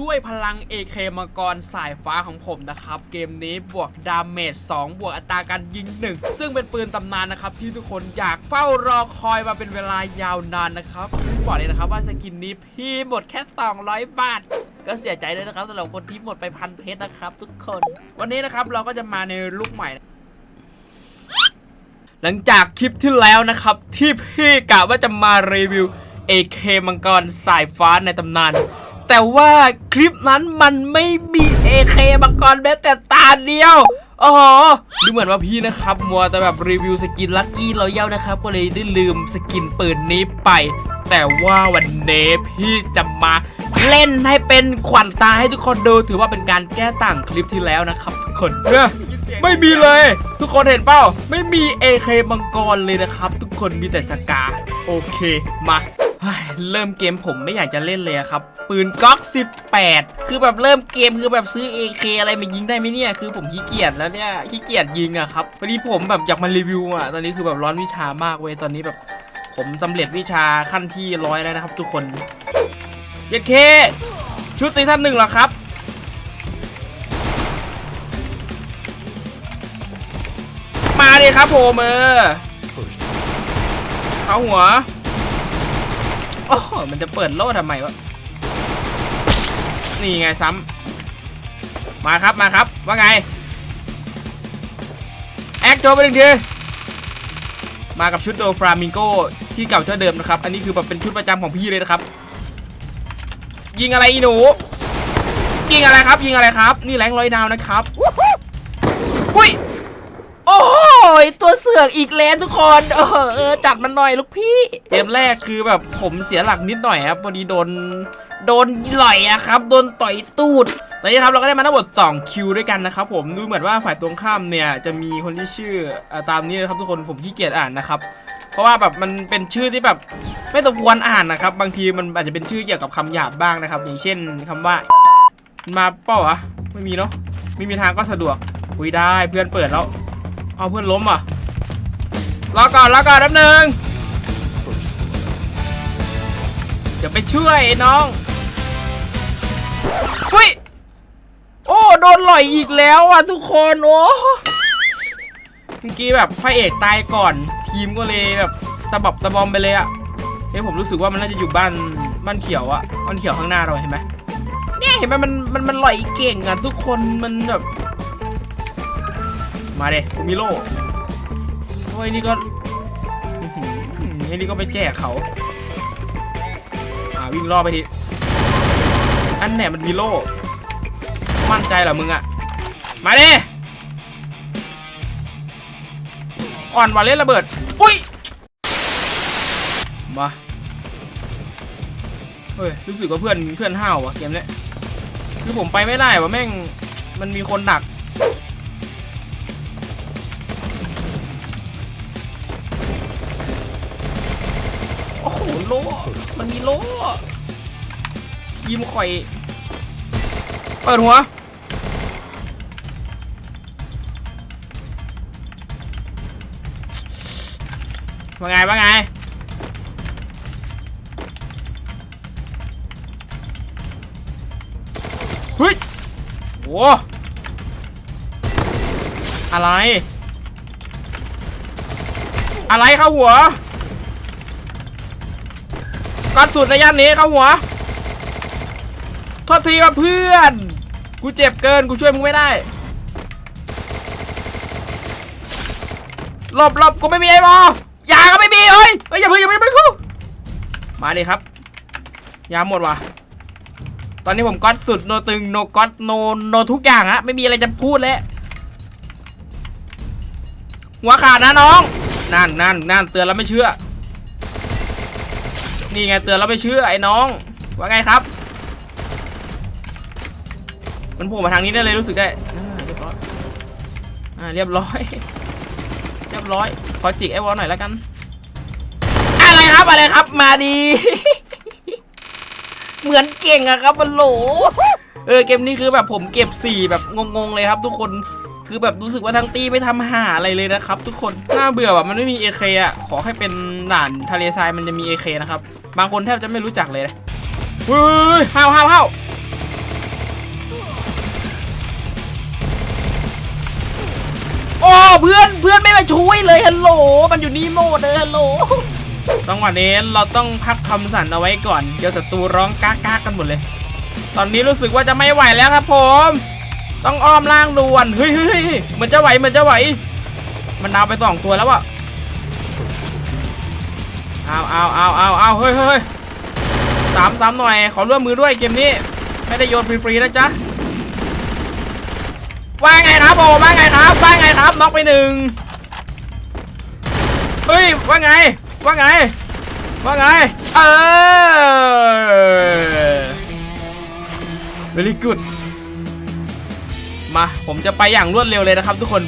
ด้วยพลัง AK มังกรสายฟ้าของผมนะครับ เกมนี้บวกดาเมจ2บวกอัตราการยิง 1 ซึ่งเป็นปืนตำนานนะครับ ที่ทุกคนอยากเฝ้ารอคอยมาเป็นเวลายาวนานนะครับซึ่งบอกเลยนะครับว่าสกินนี้พี่หมดแค่ 200 บาทก็เสียใจด้วยนะครับสำหรับคนที่หมดไปพันเพชรนะครับ ทุกคน วันนี้นะครับเราก็จะมาในลุคใหม่ หลังจากคลิปที่แล้วนะครับ ที่พี่กะว่าจะมารีวิว AK มังกรสายฟ้าในตำนาน แต่ว่าคลิปนั้นมันไม่มี AK มังกรแม้แต่ตาเดียวอ๋อดูเหมือนว่าพี่นะครับ มัวแต่แบบรีวิวสกินลัคกี้เราเย้านะครับ ก็เลยได้ลืมสกินปืนนี้ไป แต่ว่าวันนี้พี่จะมาเล่นให้เป็นขวัญตาให้ทุกคนดู ถือว่าเป็นการแก้ต่างคลิปที่แล้วนะครับทุกคนเนี่ยไม่มีเลย ทุกคนเห็นเปล่า ไม่มี AK มังกรเลยนะครับ ทุกคนมีแต่สกา โอเคมา เริ่มเกมผมไม่อยากจะเล่นเลยครับ ปืนก๊อก18 คือแบบเริ่มเกมคือแบบซื้อ AK อะไรมายิงได้ไหมเนี่ย คือผมขี้เกียจแล้วเนี่ยขี้เกียจยิงอะครับพอดีผมแบบอยากมารีวิวอะตอนนี้คือแบบร้อนวิชามากเว้ยตอนนี้แบบ ผมสำเร็จวิชาขั้นที่ร้อยแล้วนะครับ ทุกคนเย็ดเคชุดซีซั่นหนึ่งเหรอครับมาดิครับผมเออเอาหัว โอ้โหมันจะเปิดโล่ทำไมวะ นี่ไงซ้ำมาครับมาครับ ว่าไง แอคโจไปหนึ่งทีมากับชุดโดฟรามิงโกที่เก่าเท่าเดิมนะครับ อันนี้คือแบบเป็นชุดประจำของพี่เลยนะครับ ยิงอะไรอีหนู ยิงอะไรครับ ยิงอะไรครับ นี่แรงร้อยดาวนะครับ อุ้ย โอ้ยือกอีกแล้วทุกคนเออเออจัดมันหน่อยลูกพี่ เกมแรกคือแบบผมเสียหลักนิดหน่อยครับพอดีโดนโดนหล่อยอะครับ โดนต่อยตูดตอนนี้ครับเราก็ได้มาทั้งหมด2คิวด้วยกันนะครับผมดูเหมือนว่าฝ่ายตรงข้ามเนี่ยจะมีคนที่ชื่ออตามนี้นะครับทุกคนผมขี้เกียจอ่านนะครับเพราะว่าแบบมันเป็นชื่อที่แบบไม่สมควรอ่านนะครับ บางทีมันอาจจะเป็นชื่อเกี่ยวกับคำหยาบบ้างนะครับ อย่างเช่นคำว่า มาเปล่าวะไม่มีเนาะไม่มีทางก็สะดวกคุยได้เพื่อนเปิดแล้วเอาเพื่อนล้มอะ รอก่อนรอก่อนแป๊บนึงเดี๋ยวไปช่วยน้องหุ้ยโอ้โดนหล่อยอีกแล้วอะทุกคนโอ้เมื่อกี้แบบพระเอกตายก่อนทีมก็เลยแบบสะบับสะบอมไปเลยอะเฮ้ยผมรู้สึกว่ามันน่าจะอยู่บ้านบ้านเขียวอะบ้านเขียวข้างหน้าเราเห็นไหมเนี่ยเห็นไหมมันมันมันหล่อยเก่งอะทุกคนมันแบบมาเด้ผมมีโล่ อ้ยนี่ก็อื้อหือไอ้นี่ก็ไปแจกเขาอ่าวิ่งรอบไปทีอันแหนมันมีโล่มั่นใจเหรอมึงอะมาเด้อ่อนวาเล่นระเบิดอุ้ยมาเฮ้ยรู้สึกว่าเพื่อนเพื่อนห้าวอะเกมเนี้ยคือผมไปไม่ได้วะแม่งมันมีคนดัก โล่ มันมีโล่ทีมข่อย เปิดหัว ว่าไง ว่าไง เฮ้ยโว้อะไร อะไรเข้าหัว กัดสุดในย่านนี้เข้าหัวโทษทีว่าเพื่อน กูเจ็บเกินกูช่วยมึงไม่ได้หลบหลบกูไม่มีไอ้บอยาก็ไม่มีเอ้ยเอ้ยอย่าเพิ่งอย่าเพิ่งอย่าเพิ่มาดิครับยาหมดว่ะตอนนี้ผมก๊อตสุดโนตึงโนก๊อตโนโนทุกอย่างฮะไม่มีอะไรจะพูดแล้วหัวขาดนะน้องนั่นนั่นนั่นเตือนแล้วไม่เชื่อ นี่ไงเตือนแล้วไม่เชื่อไอ้น้อง ว่าไงครับ มันโผล่มาทางนี้ได้เลยรู้สึกได้อ่าเรียบร้อยอ่าเรียบร้อย เรียบร้อย ขอจิกไอ้วอลหน่อยแล้วกัน อะไรครับอะไรครับ มาดี เหมือนเก่งอะครับมันโหลเออเกมนี้คือแบบผมเก็บสีแบบงงๆเลยครับ ทุกคนคือแบบรู้สึกว่าทั้งตีไม่ทำหาอะไรเลยนะครับ ทุกคนน่าเบื่อแบบมันไม่มี AK อะขอให้เป็นด่านทะเลทรายมันจะมี AK นะครับ บางคนแทบจะไม่รู้จักเลยนะเฮ้ยห้าวห้าวห้าวโอ้เพื่อนเพื่อนไม่มาช่วยเลยฮัลโหล มันอยู่นี่โมดเลยฮัลโหลจังหวะนี้เราต้องพักคำสั่นเอาไว้ก่อนเดี๋ยวศัตรูร้องก้ากากันหมดเลย ตอนนี้รู้สึกว่าจะไม่ไหวแล้วครับผม ต้องอ้อมล่างด่วนเฮ้ยเฮ้ยเหมือนจะไหวเหมือนจะไหว มันดาวไปสองตัวแล้วอะ เอาเอาเอาเอาเอาเฮ้ยเฮ้ยสามสามหน่อย ขอร่วมมือด้วยเกมนี้ ไม่ได้โยนฟรีๆนะจ๊ะ ว่าไงครับโอว่าไงครับ ว่าไงครับน็อกไปหนึ่งเฮ้ย ว่าไง ว่าไง ว่าไง เออ very good มา ผมจะไปอย่างรวดเร็วเลยนะครับทุกคน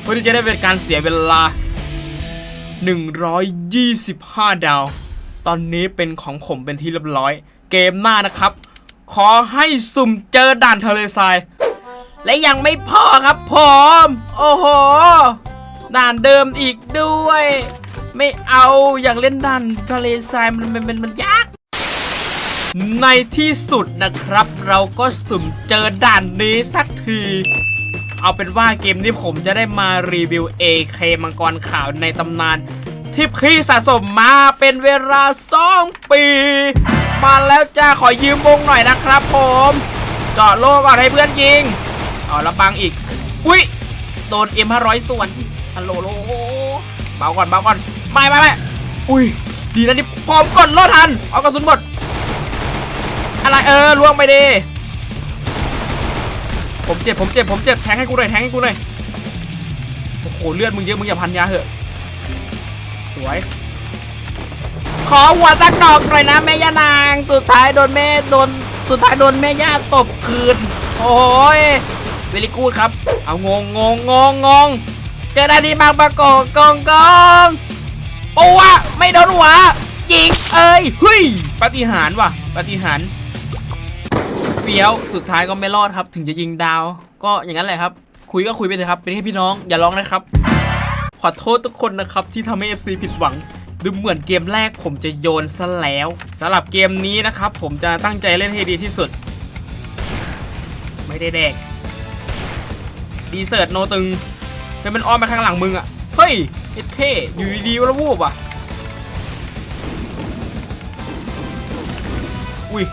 เพื่อที่จะได้เป็นการเสียเวลา 125 ดาว ตอนนี้เป็นของผมเป็นที่เรียบร้อย เกมหน้านะครับ ขอให้สุ่มเจอด่านทะเลทราย และยังไม่พอครับผม โอ้โห ด่านเดิมอีกด้วย ไม่เอาอยากเล่นด่านทะเลทรายมันมันมันมันยากในที่สุดนะครับ เราก็สุ่มเจอด่านนี้สักที เอาเป็นว่าเกมนี้ผมจะได้มารีวิว AK มังกรขาวในตำนาน ที่พี่สะสมมาเป็นเวลาสองปี มาแล้วจ้าขอยืมวงหน่อยนะครับผมเจาะโลก่อนให้เพื่อนยิงเอาละบังอีก อุ้ยโดน M500 ส่วนฮัลโหลโเบาก่อนเบาก่อนไม่ไม่ไม่อุ้ยดีนะนี่พร้อมกดโลทัน เอากระสุนหมด อะไรเออล่วงไปดิ ผมเจ็บผมเจ็บผมเจ็บแทงให้กูหน่อยแทงให้กูหน่อยโอ้โหเลือดมึงเยอะมึงอย่าพันยาเหอะ สวย ขอหัวสักดอกหน่อยนะแม่ย่านางสุดท้ายโดนแม่โดนสุดท้ายโดนแม่ย่าตบคืน โอ้ยเวลิกูดครับ เอางงงงงงงงเจอได้ที่บางประกอบกองกองโอ้วะไม่โดนหัวจิกเอ้ยเฮ้ยปฏิหารว่ะปฏิหาร เฟี้ยวสุดท้ายก็ไม่รอดครับ ถึงจะยิงดาว ก็อย่างนั้นแหละครับ คุยก็คุยไปเถอะครับ เป็นแค่พี่น้องอย่าร้องนะครับ ขอโทษทุกคนนะครับ ที่ทำให้ FC ผิดหวัง ดูเหมือนเกมแรกผมจะโยนซะแล้วสำหรับเกมนี้นะครับ ผมจะตั้งใจเล่นให้ดีที่สุด ไม่ได้แดกดีเซิร์ตโนตึงเป็นมันอ้อมไปข้างหลังมึงอะเฮ้ยเอ็ดเท่อยู่ดีๆวะวูบอะอุ้ย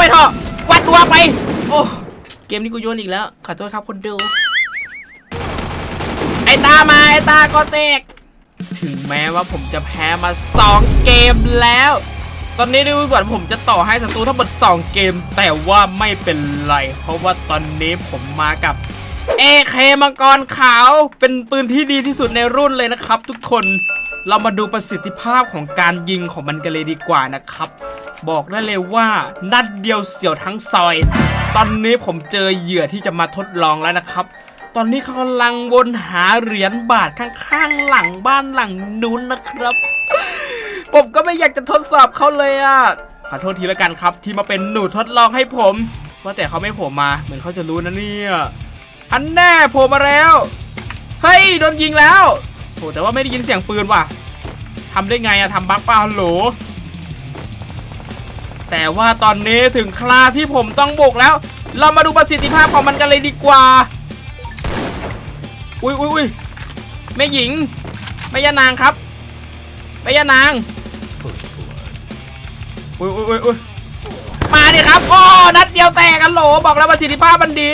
วัดดวงไปเถอะ วัดดวงไป โอ้ เกมนี้กูโยนอีกแล้ว ขอโทษครับคนดูไอตามาไอตาก็เตก ถึงแม้ว่าผมจะแพ้มา 2 เกมแล้ว ตอนนี้ดูเหมือนผมจะต่อให้ศัตรูทั้งหมด2 เกม แต่ว่าไม่เป็นไร เพราะว่าตอนนี้ผมมากับ AK มังกรขาวเป็นปืนที่ดีที่สุดในรุ่นเลยนะครับ ทุกคนเรามาดูประสิทธิภาพของการยิงของมันกันเลยดีกว่านะครับ บอกได้เลยว่า นัดเดียวเสียวทั้งซอย ตอนนี้ผมเจอเหยื่อที่จะมาทดลองแล้วนะครับ ตอนนี้เขากำลังวนหาเหรียญบาทข้างๆหลังบ้านหลังนู้นนะครับ ผมก็ไม่อยากจะทดสอบเขาเลยอะขอโทษทีละกันครับ ที่มาเป็นหนูทดลองให้ผม ว่าแต่เขาไม่ผล่มา เหมือนเขาจะรู้นะเนี่ยอันแน่โผล่มาแล้วเฮ้ยโดนยิงแล้วโหแต่ว่าไม่ได้ยินเสียงปืนว่ะทำได้ไงอะทำบั๊กเปล่าฮัลโหล แต่ว่าตอนนี้ถึงคราที่ผมต้องบุกแล้ว เรามาดูประสิทธิภาพของมันกันเลยดีกว่า อุ้ยอุ้ยอุ้ยแม่หญิงแม่ยานางครับแม่ยานางอุ้ยอุ้ยอุ้ยอุ้ยมาดิครับโอ้นัดเดียวแตกกันโหลบอกแล้วประสิทธิภาพมันดี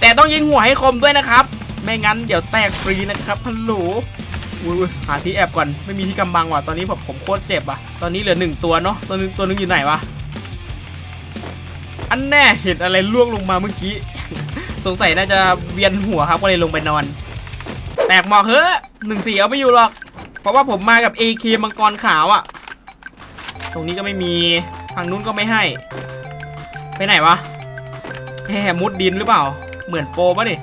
แต่ต้องยิงหัวให้คมด้วยนะครับ ไม่งั้นเดี๋ยวแตกฟรีนะครับฮัลโหล อุ้ยหาที่แอบก่อนไม่มีที่กำบังว่ะตอนนี้ผมผมโคตรเจ็บอะตอนนี้เหลือหนึ่งตัวเนาะตัวนึงตัวนึงอยู่ไหนวะอันแน่เห็นอะไรล่วงลงมาเมื่อกี้ สงสัยน่าจะเวียนหัวครับก็เลยลงไปนอน แตกหมอกเฮ้ยหนึ่งสี่เอาไม่อยู่หรอก เพราะว่าผมมากับ AK มังกรขาวอะ่ะ ตรงนี้ก็ไม่มีทางนู้นก็ไม่ให้ ไปไหนวะแหมมุดดินหรือเปล่า เหมือนโปปะนี่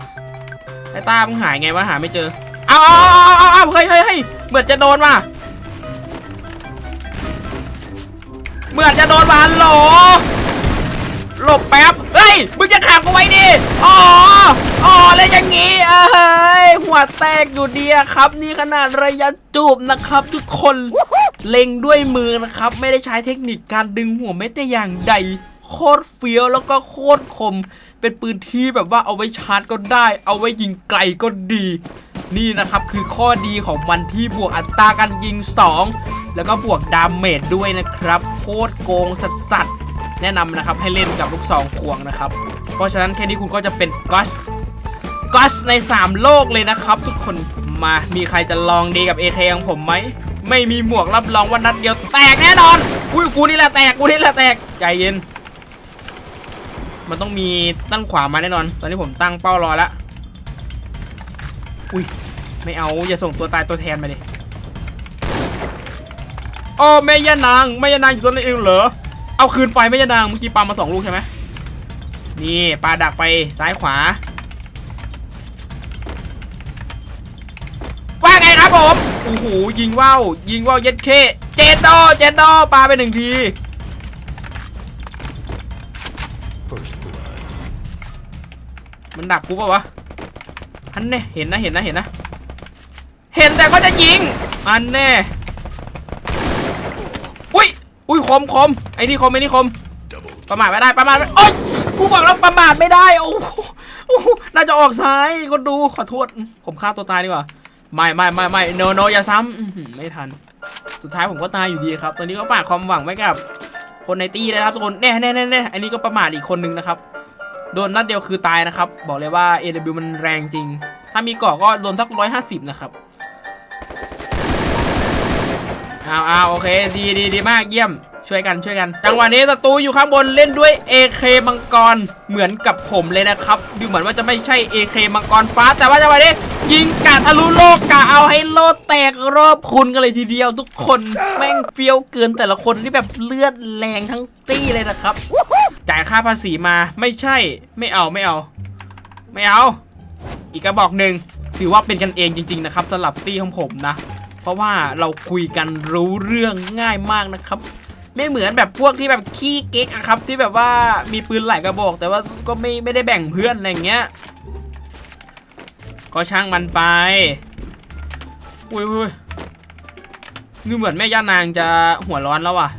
ไอ้ตามึงหายไงวะหาไม่เจอ เอาเอาเอาเอาเอาเฮ้ยเฮ้ยเฮ้ยเหมือนจะโดนว่ะเหมือนจะโดนว่ะฮัลโหลหลบแป๊บ เฮ้ย มึงจะขังกูไว้ดิ อ๋อ อ๋อเลยอย่างงี้ เอ้ย หัวแตกอยู่ดีครับ นี่ขนาดระยะจูบนะครับ ทุกคน เล็งด้วยมือนะครับ ไม่ได้ใช้เทคนิคการดึงหัวแม้แต่อย่างใด โคตรเฟี้ยวแล้วก็โคตรคม เป็นปืนที่แบบว่าเอาไว้ชาร์จก็ได้ เอาไว้ยิงไกลก็ดี นี่นะครับคือข้อดีของมันที่บวกอัตราการยิง 2 แล้วก็บวกดาเมจด้วยนะครับโคตรโกงสัสสัสแนะนำนะครับให้เล่นกับลูกซองควงนะครับ เพราะฉะนั้นแค่นี้คุณก็จะเป็นกอสก็สใน 3 โลกเลยนะครับ ทุกคนมามีใครจะลองดีกับ AK ของผมไหมไม่มีหมวกรับรองว่านัดเดียวแตกแน่นอน อุ้ยกูนี่แหละแตกกูนี่แหละแตกใจเย็น มันต้องมีตั้งขวามาแน่นอน ตอนนี้ผมตั้งเป้ารอแล้ว อุ้ยไม่เอาอย่าส่งตัวตายตัวแทนมาดิโอ้แม่ย่านางแม่ย่านางอยู่ตัวนี้เองเหรอเอาคืนไปแม่ย่านางเมื่อกี้ปามาสองลูกใช่ไหมนี่ปลาดักไปซ้ายขวาว่าไงครับผมโอ้โหยิงว่าวยิงว่าวเย็ดเคเจนดอเจนดอปาไปหนึ่งทีมันดักกูปะวะ อันแน่เห็นนะเห็นนะเห็นนะเห็นแต่ก็จะยิง อันแน่อุ้ยอุ้ยคมคมไอ้นี่คมไอ้นี่คมประมาทไม่ได้ประมาทโอ๊ยกูบอกแล้วประมาทไม่ได้โอ้โหน่าจะออกซ้ายก็ดูขอโทษ ผมฆ่าตัวตายดีกว่าไม่ไม่ไม่ไม่โนโนอย่าซ้ำไม่ทัน สุดท้ายผมก็ตายอยู่ดีครับ ตอนนี้ก็ฝากความหวังไว้กับ คนในตี้นะครับทุกคนแน่แน่แน่แน่อันนี้ก็ประมาทอีกคนนึงนะครับ โดนนัดเดียวคือตายนะครับ บอกเลยว่า AW มันแรงจริง ถ้ามีเกาะก็โดนสักร้อยห้าสิบนะครับเอาเอาโอเค ดีดีดีมากเยี่ยม ช่วยกันช่วยกัน จังหวะนี้ศัตรูอยู่ข้างบนเล่นด้วย AK มังกรเหมือนกับผมเลยนะครับ ดูเหมือนว่าจะไม่ใช่ AK มังกรฟ้า แต่ว่าจังหวะนี้ยิงกะทะลุโลกกะเอาให้โลกแตกรอบคุณกันเลยทีเดียว ทุกคนแม่งเฟี้ยวเกินแต่ละคนที่แบบเลือดแรงทั้งตี้เลยนะครับ จ่ายค่าภาษีมาไม่ใช่ไม่เอาไม่เอา ไม่เอา อีกกระบอกหนึ่งถือว่าเป็นกันเองจริง ๆ นะครับสำหรับตี้ของผมนะ เพราะว่าเราคุยกันรู้เรื่องง่ายมากนะครับ ไม่เหมือนแบบพวกที่แบบขี้เก๊กอะครับ ที่แบบว่ามีปืนหลายกระบอก แต่ว่าก็ไม่ไม่ได้แบ่งเพื่อนอะไรเงี้ย ก็ช่างมันไป อุ้ยอุ้ยนี่เหมือนแม่ย่านางจะหัวร้อนแล้วอะ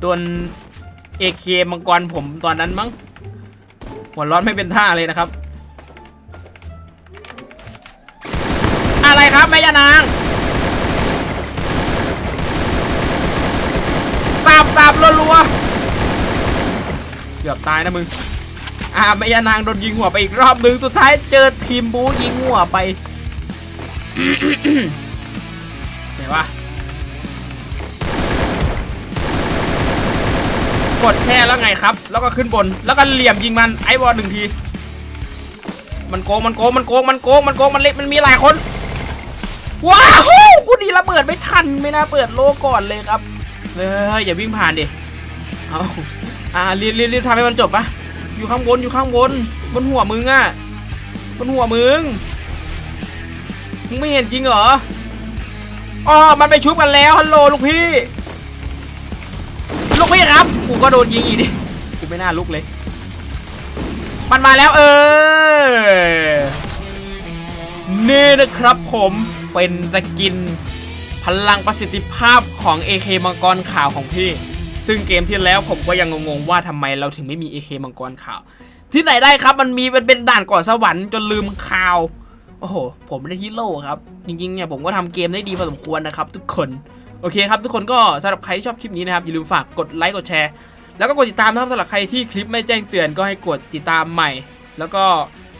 โดนเอเคมังกรผมตอนนั้นมั้ง หัวร้อนไม่เป็นท่าเลยนะครับ อะไรครับแม่ย่านางตาบตาบรัวๆเกือบตายนะมึงอ่าแม่ย่านางโดนยิงหัวไปอีกรอบนึงสุดท้ายเจอทีมบูยิงหัวไปไหนวะกดแช่แล้วไงครับ แล้วก็ขึ้นบน แล้วก็เหลี่ยมยิงมันไอ้บอลหนึ่งที มันโกง มันโกง มันโกง มันโกง มันโกง มันเล็ก มันมีหลายคน ว้าว กูดีระเบิดไม่ทัน ไม่น่าเปิดโลก่อนเลยครับ เฮ้ยอย่าวิ่งผ่านดิเอาอ่ารีบรีบรีบทำให้มันจบปะอยู่ข้างบนอยู่ข้างบนบนหัวมึงอะบนหัวมึงมึงไม่เห็นจริงเหรออ๋อมันไปชุบกันแล้วฮัลโหลลูกพี่ลูกพี่ครับกูก็โดนยิงอีกดิกูไม่น่าลุกเลย มันมาแล้วเออนี่นะครับผมเป็นสกิน พลังประสิทธิภาพของ AK มังกรขาวของพี่ ซึ่งเกมที่แล้วผมก็ยังงงๆว่าทำไมเราถึงไม่มี AK มังกรขาว ที่ไหนได้ครับมันมีมันเป็นด่านก่อนสวรรค์จนลืมข่าว โอ้โห ผมไม่ได้ฮีโร่ครับ จริงๆเนี่ยผมก็ทำเกมได้ดีพอสมควรนะครับ ทุกคน โอเคครับ ทุกคนก็สำหรับใครที่ชอบคลิปนี้นะครับอย่าลืมฝากกดไลค์กดแชร์แล้วก็กดติดตามนะครับสำหรับใครที่คลิปไม่แจ้งเตือนก็ให้กดติดตามใหม่ แล้วก็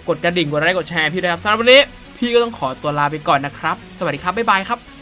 กดกระดิ่งกดไลค์กดแชร์พี่ด้วยครับสำหรับวันนี้พี่ก็ต้องขอตัวลาไปก่อนนะครับ สวัสดีครับ บ๊ายบายครับ